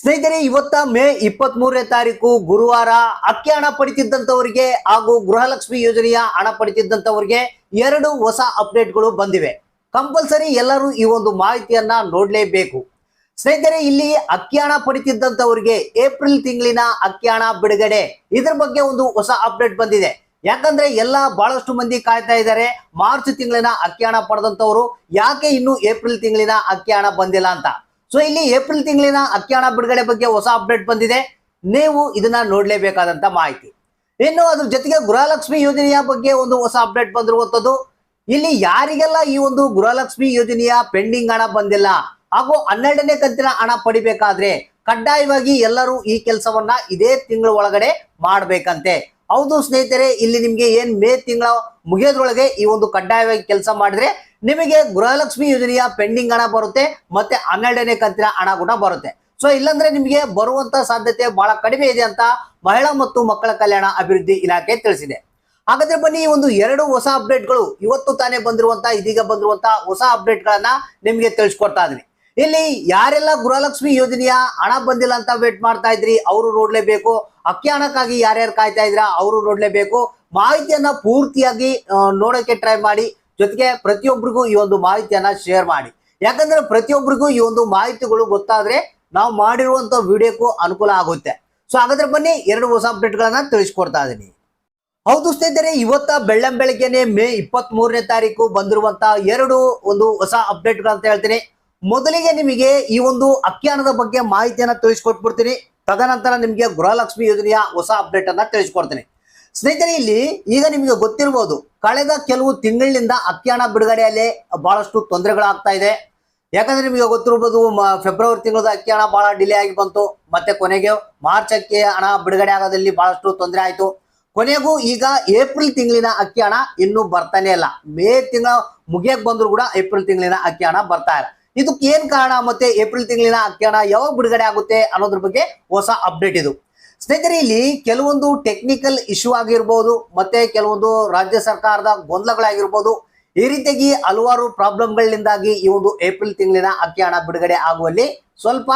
ಸ್ನೇಹಿತರೆ, ಇವತ್ತ ಮೇ ಇಪ್ಪತ್ತ್ ಮೂರನೇ ತಾರೀಕು ಗುರುವಾರ ಅಕ್ಕಿ ಹಣ ಹಾಗೂ ಗೃಹಲಕ್ಷ್ಮಿ ಯೋಜನೆಯ ಹಣ ಪಡಿತಿದ್ದಂತವರಿಗೆ ಎರಡು ಹೊಸ ಅಪ್ಡೇಟ್ಗಳು ಬಂದಿವೆ. ಕಂಪಲ್ಸರಿ ಎಲ್ಲರೂ ಈ ಒಂದು ಮಾಹಿತಿಯನ್ನ ನೋಡಲೇಬೇಕು. ಸ್ನೇಹಿತರೆ, ಇಲ್ಲಿ ಅಕ್ಕಿ ಹಣ ಪಡಿತಿದ್ದಂತವರಿಗೆ ಏಪ್ರಿಲ್ ತಿಂಗಳಿನ ಅಕ್ಕಿ ಹಣ ಬಿಡುಗಡೆ. ಇದ್ರ ಬಗ್ಗೆ ಒಂದು ಹೊಸ ಅಪ್ಡೇಟ್ ಬಂದಿದೆ. ಯಾಕಂದ್ರೆ, ಎಲ್ಲ ಬಹಳಷ್ಟು ಮಂದಿ ಕಾಯ್ತಾ ಇದ್ದಾರೆ. ಮಾರ್ಚ್ ತಿಂಗಳಿನ ಅಕ್ಕಿ ಹಣ ಪಡೆದಂತವರು ಯಾಕೆ ಇನ್ನು ಏಪ್ರಿಲ್ ತಿಂಗಳಿನ ಅಕ್ಕಿ ಹಣ ಬಂದಿಲ್ಲ ಅಂತ. ಸೊ ಇಲ್ಲಿ ಏಪ್ರಿಲ್ ತಿಂಗಳಿನ ಅಕ್ಕಿ ಹಣ ಬಿಡುಗಡೆ ಬಗ್ಗೆ ಹೊಸ ಅಪ್ಡೇಟ್ ಬಂದಿದೆ. ನೀವು ಇದನ್ನ ನೋಡಲೇಬೇಕಾದಂತ ಮಾಹಿತಿ. ಇನ್ನು ಅದ್ರ ಜೊತೆಗೆ ಗೃಹಲಕ್ಷ್ಮಿ ಯೋಜನೆಯ ಬಗ್ಗೆ ಒಂದು ಹೊಸ ಅಪ್ಡೇಟ್ ಬಂದಿರುವಂತದ್ದು. ಇಲ್ಲಿ ಯಾರಿಗೆಲ್ಲ ಈ ಒಂದು ಗೃಹಲಕ್ಷ್ಮಿ ಯೋಜನೆಯ ಪೆಂಡಿಂಗ್ ಹಣ ಬಂದಿಲ್ಲ, ಹಾಗೂ ಹನ್ನೆರಡನೇ ಕಂತಿನ ಹಣ ಪಡಿಬೇಕಾದ್ರೆ ಕಡ್ಡಾಯವಾಗಿ ಎಲ್ಲರೂ ಈ ಕೆಲಸವನ್ನ ಇದೇ ತಿಂಗಳ ಒಳಗಡೆ ಮಾಡ್ಬೇಕಂತೆ. ಹೌದು ಸ್ನೇಹಿತರೆ, ಇಲ್ಲಿ ನಿಮ್ಗೆ ಏನ್ ಮೇ ತಿಂಗಳ ಮುಗಿಯೋದ್ರೊಳಗೆ ಈ ಒಂದು ಕಡ್ಡಾಯವಾಗಿ ಕೆಲಸ ಮಾಡಿದ್ರೆ ನಿಮಗೆ ಗೃಹಲಕ್ಷ್ಮಿ ಯೋಜನೆಯ ಪೆಂಡಿಂಗ್ ಹಣ ಬರುತ್ತೆ, ಮತ್ತೆ ಹನ್ನೆರಡನೇ ಕಂತಿನ ಹಣ ಕೂಡ ಬರುತ್ತೆ. ಸೊ ಇಲ್ಲಾಂದ್ರೆ ನಿಮಗೆ ಬರುವಂತ ಸಾಧ್ಯತೆ ಬಹಳ ಕಡಿಮೆ ಇದೆ ಅಂತ ಮಹಿಳಾ ಮತ್ತು ಮಕ್ಕಳ ಕಲ್ಯಾಣ ಅಭಿವೃದ್ಧಿ ಇಲಾಖೆ ತಿಳಿಸಿದೆ. ಹಾಗಾದ್ರೆ ಬನ್ನಿ ಒಂದು ಎರಡು ಹೊಸ ಅಪ್ಡೇಟ್ಗಳು ಇವತ್ತು ತಾನೇ ಬಂದಿರುವಂತ, ಇದೀಗ ಬಂದಿರುವಂತ ಹೊಸ ಅಪ್ಡೇಟ್ ಗಳನ್ನ ನಿಮ್ಗೆ ತಿಳಿಸ್ಕೊಡ್ತಾ ಇದ್ವಿ ಇಲ್ಲಿ ಯಾರೆಲ್ಲ ಗೃಹಲಕ್ಷ್ಮಿ ಯೋಜನೆಯ ಹಣ ಬಂದಿಲ್ಲ ಅಂತ ವೇಟ್ ಮಾಡ್ತಾ ಇದ್ರಿ, ಅವರು ನೋಡ್ಲೇಬೇಕು. ಅಕ್ಕಿ ಹಣಕ್ಕಾಗಿ ಯಾರ್ಯಾರು ಕಾಯ್ತಾ ಇದ್ರ ಅವರು ನೋಡ್ಲೇಬೇಕು. ಮಾಹಿತಿಯನ್ನ ಪೂರ್ತಿಯಾಗಿ ನೋಡೋಕೆ ಟ್ರೈ ಮಾಡಿ ಜೊತೆಗೆ ಪ್ರತಿಯೊಬ್ಬರಿಗೂ ಈ ಒಂದು ಮಾಹಿತಿಯನ್ನ ಶೇರ್ ಮಾಡಿ. ಯಾಕಂದ್ರೆ ಪ್ರತಿಯೊಬ್ಬರಿಗೂ ಈ ಒಂದು ಮಾಹಿತಿಗಳು ಗೊತ್ತಾದ್ರೆ ನಾವು ಮಾಡಿರುವಂತ ವಿಡಿಯೋಕ್ಕೂ ಅನುಕೂಲ ಆಗುತ್ತೆ. ಸೊ ಹಾಗಾದ್ರೆ ಬನ್ನಿ ಎರಡು ಹೊಸ ಅಪ್ಡೇಟ್ಗಳನ್ನ ತಿಳಿಸ್ಕೊಡ್ತಾ ಇದ್ದೀನಿ ಹೌದು ಸ್ನೇಹಿತರೆ, ಇವತ್ತ ಬೆಳ್ಳಂ ಬೆಳಗ್ಗೆನೆ ಮೇ ಇಪ್ಪತ್ತ್ ಮೂರನೇ ತಾರೀಕು ಬಂದಿರುವಂತ ಎರಡು ಒಂದು ಹೊಸ ಅಪ್ಡೇಟ್ಗಳಂತ ಹೇಳ್ತೀನಿ. ಮೊದಲಿಗೆ ನಿಮಗೆ ಈ ಒಂದು ಅಖ್ಯಾನದ ಬಗ್ಗೆ ಮಾಹಿತಿಯನ್ನ ತಿಳಿಸ್ಕೊಟ್ಬಿಡ್ತೀನಿ. ತದನಂತರ ನಿಮಗೆ ಗೃಹಲಕ್ಷ್ಮಿ ಯೋಜನೆಯ ಹೊಸ ಅಪ್ಡೇಟ್ ಅನ್ನ ತಿಳಿಸ್ಕೊಡ್ತೀನಿ. ಸ್ನೇಹಿತರೆ, ಇಲ್ಲಿ ಈಗ ನಿಮಗೆ ಗೊತ್ತಿರ್ಬೋದು, ಕಳೆದ ಕೆಲವು ತಿಂಗಳಿನಿಂದ ಅಕ್ಕಿ ಹಣ ಬಿಡುಗಡೆಯಲ್ಲಿ ಬಹಳಷ್ಟು ತೊಂದರೆಗಳಾಗ್ತಾ ಇದೆ. ಯಾಕಂದ್ರೆ ನಿಮಗೆ ಗೊತ್ತಿರ್ಬೋದು ಫೆಬ್ರವರಿ ತಿಂಗಳದ ಅಕ್ಕಿ ಹಣ ಬಹಳ ಡಿಲೇ ಆಗಿ ಬಂತು. ಮತ್ತೆ ಕೊನೆಗೆ ಮಾರ್ಚ್ ಅಕ್ಕಿ ಹಣ ಬಿಡುಗಡೆ ಆಗೋದಲ್ಲಿ ಬಹಳಷ್ಟು ತೊಂದರೆ ಆಯಿತು. ಕೊನೆಗೂ ಈಗ ಏಪ್ರಿಲ್ ತಿಂಗಳಿನ ಅಕ್ಕಿ ಹಣ ಇನ್ನೂ ಬರ್ತಾನೆ ಇಲ್ಲ. ಮೇ ತಿಂಗಳ ಮುಗಿಯಕ್ಕೆ ಬಂದ್ರು ಕೂಡ ಏಪ್ರಿಲ್ ತಿಂಗಳಿನ ಅಕ್ಕಿ ಹಣ ಬರ್ತಾ ಇಲ್ಲ. ಇದಕ್ಕೆ ಏನ್ ಕಾರಣ ಮತ್ತೆ ಏಪ್ರಿಲ್ ತಿಂಗಳಿನ ಅಕ್ಕಿ ಹಣ ಯಾವಾಗ ಬಿಡುಗಡೆ ಆಗುತ್ತೆ ಅನ್ನೋದ್ರ ಬಗ್ಗೆ ಹೊಸ ಅಪ್ಡೇಟ್ ಇದು. ಸ್ನೇಹಿತರೆ, ಇಲ್ಲಿ ಕೆಲವೊಂದು ಟೆಕ್ನಿಕಲ್ ಇಶ್ಯೂ ಆಗಿರ್ಬೋದು, ಮತ್ತೆ ಕೆಲವೊಂದು ರಾಜ್ಯ ಸರ್ಕಾರದ ಗೊಂದಲಗಳಾಗಿರ್ಬೋದು, ಈ ರೀತಿಯಾಗಿ ಹಲವಾರು ಪ್ರಾಬ್ಲಮ್ಗಳಿಂದಾಗಿ ಈ ಒಂದು ಏಪ್ರಿಲ್ ತಿಂಗಳಿನ ಅಕ್ಕಿ ಹಣ ಬಿಡುಗಡೆ ಆಗುವಲ್ಲಿ ಸ್ವಲ್ಪ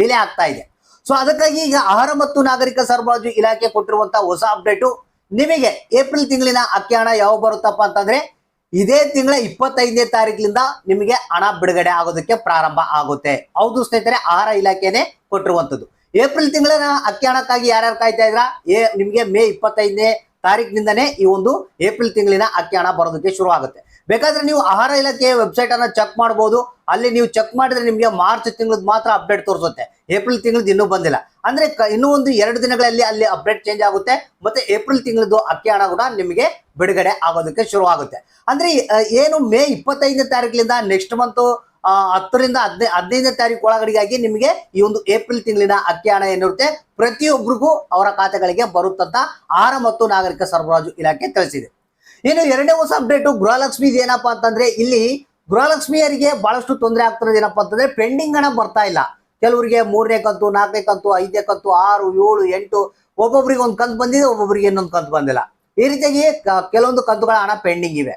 ಡಿಲೇ ಆಗ್ತಾ ಇದೆ. ಸೊ ಅದಕ್ಕಾಗಿ ಈಗ ಆಹಾರ ಮತ್ತು ನಾಗರಿಕ ಸರಬರಾಜು ಇಲಾಖೆ ಕೊಟ್ಟಿರುವಂತಹ ಹೊಸ ಅಪ್ಡೇಟು ನಿಮಗೆ ಏಪ್ರಿಲ್ ತಿಂಗಳಿನ ಅಕ್ಕಿ ಹಣ ಯಾವಾಗ ಬರುತ್ತಪ್ಪ ಅಂತಂದ್ರೆ, ಇದೇ ತಿಂಗಳ ಇಪ್ಪತ್ತೈದನೇ ತಾರೀಕಿನಿಂದ ನಿಮಗೆ ಹಣ ಬಿಡುಗಡೆ ಆಗೋದಕ್ಕೆ ಪ್ರಾರಂಭ ಆಗುತ್ತೆ. ಹೌದು ಸ್ನೇಹಿತರೆ, ಆಹಾರ ಇಲಾಖೆನೆ ಕೊಟ್ಟಿರುವಂತದ್ದು ಏಪ್ರಿಲ್ ತಿಂಗಳ ಅಕ್ಕಿ ಯಾರ್ಯಾರು ಕಾಯ್ತಾ ಇದ್ರ? ಏ, ನಿಮಗೆ ಮೇ ಇಪ್ಪತ್ತೈದನೇ ತಾರೀಕಿನಿಂದನೇ ಈ ಒಂದು ಏಪ್ರಿಲ್ ತಿಂಗಳಿನ ಅಕ್ಕಿ ಬರೋದಕ್ಕೆ ಶುರು ಆಗುತ್ತೆ. ಬೇಕಾದ್ರೆ ನೀವು ಆಹಾರ ಇಲಾಖೆ ವೆಬ್ಸೈಟ್ ಅನ್ನ ಚೆಕ್ ಮಾಡಬಹುದು ಅಲ್ಲಿ ನೀವು ಚೆಕ್ ಮಾಡಿದ್ರೆ ನಿಮಗೆ ಮಾರ್ಚ್ ತಿಂಗಳದ್ ಮಾತ್ರ ಅಪ್ಡೇಟ್ ತೋರಿಸುತ್ತೆ. ಏಪ್ರಿಲ್ ತಿಂಗಳದ್ದು ಇನ್ನೂ ಬಂದಿಲ್ಲ. ಅಂದ್ರೆ ಇನ್ನೂ ಒಂದು ಎರಡು ದಿನಗಳಲ್ಲಿ ಅಲ್ಲಿ ಅಪ್ಡೇಟ್ ಚೇಂಜ್ ಆಗುತ್ತೆ. ಮತ್ತೆ ಏಪ್ರಿಲ್ ತಿಂಗಳದ್ದು ಅಕ್ಕಿ ಹಣ ಕೂಡ ನಿಮಗೆ ಬಿಡುಗಡೆ ಆಗೋದಕ್ಕೆ ಶುರು ಆಗುತ್ತೆ. ಅಂದ್ರೆ ಏನು ಮೇ ಇಪ್ಪತ್ತೈದನೇ ತಾರೀಕಿನಿಂದ ನೆಕ್ಸ್ಟ್ ಮಂತ್ ಹತ್ತರಿಂದ ಹದಿನೈ, ಹದಿನೈದನೇ ತಾರೀಕು ಒಳಗಡೆಗಾಗಿ ನಿಮಗೆ ಈ ಒಂದು ಏಪ್ರಿಲ್ ತಿಂಗಳಿನ ಅಕ್ಕಿ ಹಣ ಏನಿರುತ್ತೆ ಪ್ರತಿಯೊಬ್ಬರಿಗೂ ಅವರ ಖಾತೆಗಳಿಗೆ ಬರುತ್ತಂತ ಆಹಾರ ಮತ್ತು ನಾಗರಿಕ ಸರಬರಾಜು ಇಲಾಖೆ ತಿಳಿಸಿದೆ. ಇನ್ನು ಎರಡನೇ ಹೊಸ ಅಪ್ಡೇಟು ಗೃಹಲಕ್ಷ್ಮಿ ಏನಪ್ಪಾ ಅಂತಂದ್ರೆ ಇಲ್ಲಿ ಗೃಹಲಕ್ಷ್ಮಿಯರಿಗೆ ಬಹಳಷ್ಟು ತೊಂದರೆ ಆಗ್ತಿರೋದು ಏನಪ್ಪಾ ಅಂತಂದ್ರೆ ಪೆಂಡಿಂಗ್ ಹಣ ಬರ್ತಾ ಇಲ್ಲ. ಕೆಲವರಿಗೆ ಮೂರನೇ ಕಂತು, ನಾಲ್ಕನೇ ಕಂತು, ಐದನೇ ಕಂತು, ಆರು, ಏಳು, ಎಂಟು, ಒಬ್ಬೊಬ್ರಿಗೆ ಒಂದು ಕಂತು ಬಂದಿದೆ, ಒಬ್ಬೊಬ್ರಿಗೆ ಇನ್ನೊಂದು ಕಂತು ಬಂದಿಲ್ಲ. ಈ ರೀತಿಯಾಗಿ ಕೆಲವೊಂದು ಕಂತುಗಳ ಹಣ ಪೆಂಡಿಂಗ್ ಇವೆ.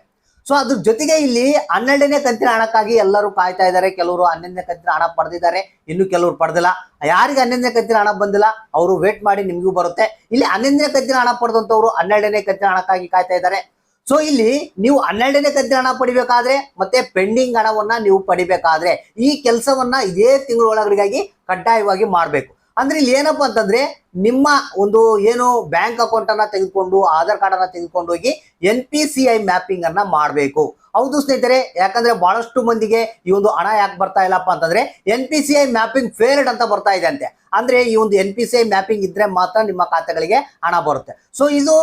ಸೊ ಅದ್ರ ಜೊತೆಗೆ ಇಲ್ಲಿ ಹನ್ನೆರಡನೇ ಕಂತಿನ ಹಣಕ್ಕಾಗಿ ಎಲ್ಲರೂ ಕಾಯ್ತಾ ಇದ್ದಾರೆ. ಕೆಲವರು ಹನ್ನೊಂದನೇ ಕಂತಿನ ಹಣ ಪಡೆದಿದ್ದಾರೆ. ಇನ್ನು ಕೆಲವರು ಪಡೆದಿಲ್ಲ. ಯಾರಿಗೆ ಹನ್ನೊಂದನೇ ಕಂತಿನ ಹಣ ಬಂದಿಲ್ಲ, ಅವರು ವೇಟ್ ಮಾಡಿ ನಿಮಗೂ ಬರುತ್ತೆ. ಇಲ್ಲಿ ಹನ್ನೊಂದನೇ ಕಂತಿನ ಹಣ ಪಡೆದಂತವ್ರು ಹನ್ನೆರಡನೇ ಕಂತಿನ ಹಣಕ್ಕಾಗಿ ಕಾಯ್ತಾ ಇದ್ದಾರೆ. ಸೊ ಇಲ್ಲಿ ನೀವು ಹನ್ನೆರಡನೇ ಕಂತಿನ ಹಣ ಪಡಿಬೇಕಾದ್ರೆ ಮತ್ತೆ ಪೆಂಡಿಂಗ್ ಹಣವನ್ನ ನೀವು ಪಡಿಬೇಕಾದ್ರೆ ಈ ಕೆಲಸವನ್ನ ಇದೇ ತಿಂಗಳ ಒಳಗಡೆಗಾಗಿ ಕಡ್ಡಾಯವಾಗಿ ಮಾಡಬೇಕು. ಅಂದ್ರೆ ಇಲ್ಲಿ ಏನಪ್ಪಾ ಅಂತಂದ್ರೆ ನಿಮ್ಮ ಒಂದು ಏನು ಬ್ಯಾಂಕ್ ಅಕೌಂಟ್ ಅನ್ನ ತೆಗೆದುಕೊಂಡು, ಆಧಾರ್ ಕಾರ್ಡ್ ಅನ್ನ ತೆಗೆದುಕೊಂಡು ಹೋಗಿ N P C I mapping ಅನ್ನ ಮಾಡಬೇಕು. ಹೌದು ಸ್ನೇಹಿತರೆ, ಯಾಕಂದ್ರೆ ಬಹಳಷ್ಟು ಮಂದಿಗೆ ಈ ಒಂದು ಹಣ ಯಾಕೆ ಬರ್ತಾ ಇಲ್ಲಪ್ಪ ಅಂತಂದ್ರೆ N P C I mapping failed ಅಂತ ಬರ್ತಾ ಇದೆ ಅಂತೆ. ಅಂದ್ರೆ ಈ ಒಂದು N P C I mapping ಇದ್ರೆ ಮಾತ್ರ ನಿಮ್ಮ ಖಾತೆಗಳಿಗೆ ಹಣ ಬರುತ್ತೆ. ಸೊ ಇದು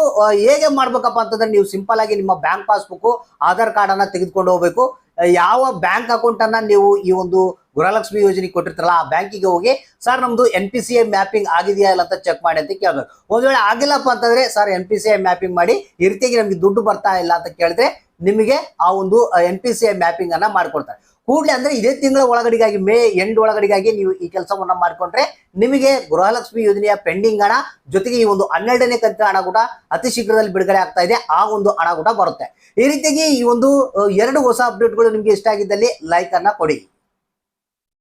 ಹೇಗೆ ಮಾಡ್ಬೇಕಪ್ಪ ಅಂತಂದ್ರೆ ನೀವು ಸಿಂಪಲ್ ಆಗಿ ನಿಮ್ಮ ಬ್ಯಾಂಕ್ ಪಾಸ್ಬುಕ್ ಆಧಾರ್ ಕಾರ್ಡ್ ಅನ್ನ ತೆಗೆದುಕೊಂಡು ಹೋಗ್ಬೇಕು. ಯಾವ ಬ್ಯಾಂಕ್ ಅಕೌಂಟ್ ಅನ್ನ ನೀವು ಈ ಒಂದು ಗೃಹಲಕ್ಷ್ಮಿ ಯೋಜನೆ ಕೊಟ್ಟಿರ್ತಾರಲ್ಲ, ಆ ಬ್ಯಾಂಕಿಗೆ ಹೋಗಿ, ಸರ್, ನಮ್ದು N P C I mapping ಆಗಿದೆಯಾ ಇಲ್ಲ ಅಂತ ಚೆಕ್ ಮಾಡಿ ಅಂತ ಕೇಳ್ಬೇಕು ಒಂದ್ ವೇಳೆ ಆಗಿಲ್ಲಪ್ಪ ಅಂತಂದ್ರೆ, sir N P C I mapping ಮಾಡಿ, ಈ ರೀತಿಯಾಗಿ ನಮ್ಗೆ ದುಡ್ಡು ಬರ್ತಾ ಇಲ್ಲ ಅಂತ ಕೇಳಿದ್ರೆ, ನಿಮಗೆ ಆ ಒಂದು N P C I mapping ಅನ್ನ ಮಾಡ್ಕೊಡ್ತಾರೆ. ಕೂಡಲೇ ಅಂದ್ರೆ ಇದೇ ತಿಂಗಳ ಒಳಗಡೆಗಾಗಿ, ಮೇ ಎಂಡ್ ಒಳಗಡೆಗಾಗಿ ನೀವು ಈ ಕೆಲಸವನ್ನ ಮಾಡ್ಕೊಂಡ್ರೆ, ನಿಮಗೆ ಗೃಹಲಕ್ಷ್ಮಿ ಯೋಜನೆಯ ಪೆಂಡಿಂಗ್ ಹಣ, ಜೊತೆಗೆ ಈ ಒಂದು ಹನ್ನೆರಡನೇ ಕಂತಿನ ಹಣ ಕೂಡ ಅತಿ ಶೀಘ್ರದಲ್ಲಿ ಬಿಡುಗಡೆ ಆಗ್ತಾ ಇದೆ, ಆ ಒಂದು ಹಣ ಕೂಡ ಬರುತ್ತೆ. ಈ ರೀತಿಯಾಗಿ ಈ ಒಂದು ಎರಡು ಹೊಸ ಅಪ್ಡೇಟ್ಗಳು ನಿಮಗೆ ಇಷ್ಟ ಆಗಿದ್ದಲ್ಲಿ ಲೈಕ್ ಅನ್ನ ಕೊಡಿ.